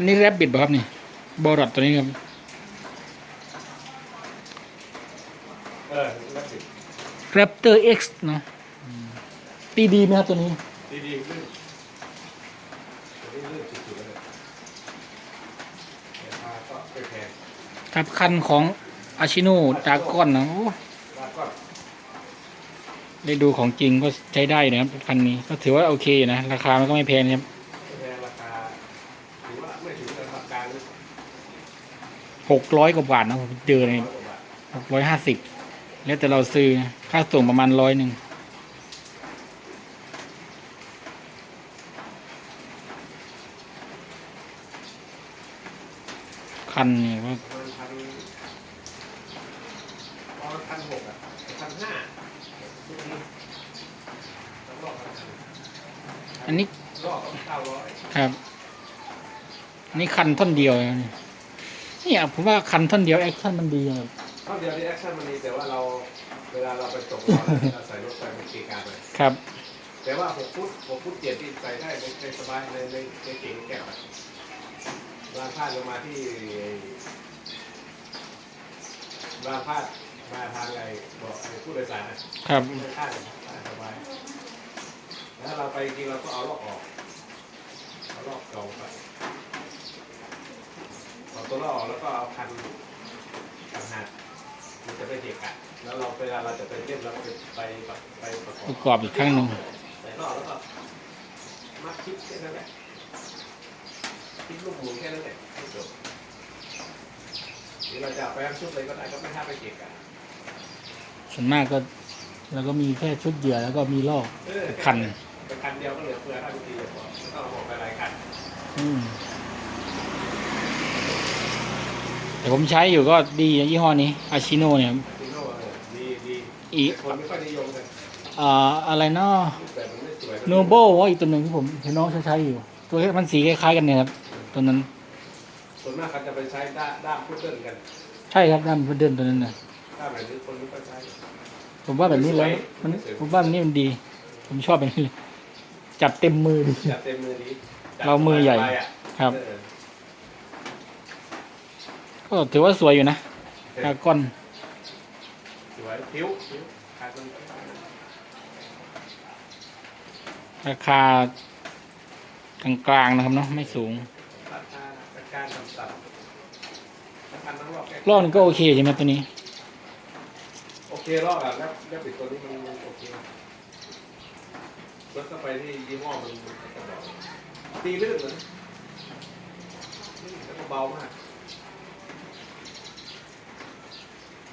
อันนี้แรบบิดป่ะครับนี่บอรอดตัวนี้ครับ เออแล้วสิ Raptor X เนาะอืมตีดีไหมครับตัวนี้ ดีดีๆลื่นตัวนี้ลื่นสุดๆเลยราคาก็ไม่แพงครับคันของอาชิโนดากอนนะโอ้ราคาก็ได้ดูของจริงก็ใช้ได้นะครับคันนี้ก็ถือว่าโอเคอยู่นะ ราคามันก็ไม่แพงนะครับ หกร้อยกว่าบาทนะผมเจอเลยร้อยกว่าบาทหกร้อยห้าสิบแล้วแต่เราซื้อนะค่าส่งประมาณร้อยหนึ่งคันเนี่ยว่าประมาณพันประมาณพันหกอะพันห้าลูกนี้ต้องรอบละพันอันนี้รอบเก้าร้อยครับอั นนี้คันท่อนเดียวนะเนี่ยผมว่าคันท่อนเดียวแอคชั่นมันดีอะเท่าเดียวที่แอคชั่นมันดีแต่ว่าเราเวลาเราไปตกเราเราใส่รถไปมันเกะกะเลยครับ แต่ว่าหกฟุตหกฟุตเจ็ดที่ใส่ได้ในในสบายในในในเก่งแก้วอะรางพาดลงมาที่รางพาดมาทางไงบอกไอ้ผู้โดยสารนะครับไม่พลาดพลาดสบายแล้วถ้าเราไปจริงเราก็เอาลอกออกเอาลอกเก่าไปเอา ตัวลอกออกแล้วก็เอาคันคันหักมันจะไม่เกะกะแล้วเราเวลาเราจะไปเล่นเราก็ไปไปไปประกอบประกอบอีกครั้งหนึ่งใส่รอบแล้วก็มัดชิปแค่นั้นแหละชิปลูกหมุนแค่นั้นแหละไม่จบหรือเราจะเอาไปทั้งชุดเลยก็ได้ก็ไม่ห้ามไปเก็บกันส่วนมากก็เราก็มีแค่ชุดเหยื่อแล้วก็มีลอกเออคันไปคันเดียวก็เหลือเฟือถ้าทุกทีเลยพอไม่ต้องเอาออกไปหลายคันอืม แต่ผมใช้อยู่ก็ดีนะยี่ห้อนี้อาชิโนเนี่ยทีโน่เออดีดีอีแต่คนไม่ค่อยนิยมกันอ่าอะไรเนาะแต่มันไม่สวยโนโบว่าอีกตัวหนึ่งที่ผมเห็นน้องใช้ๆอยู่ ตัวมันสีคล้ายๆกันเนี่ยครับตัวนั้น ส่วนมากเขาจะไปใช้ด้ามด้ามพุดเดิ้ลกันใช่ครับด้านพุดเดิลตัวนั้นนะด้ามแบบนี้คนไม่ค่อยใช้ ผมว่าแบบนี้แล้วมันผมว่าแบบนี้มันดี ผมชอบแบบนี้เลยจับเต็มมือดี จับเต็มมือดีจับเรามือใหญ่สบายๆอะครับ เออ ก็ถือว่าสวยอยู่นะดากอนสวยผิวผิวขาดตราคากลางๆนะครับเนาะไม่สูงรอบนึงก็โอเคใช่ไหมตัวนี้ โอเครอบอะแล้วแล้วปิดตัวนี้มันโอเครถเข้าไปที่ยี่ห้อมันตีลื่นเลยลื่นแล้วก็เบามาก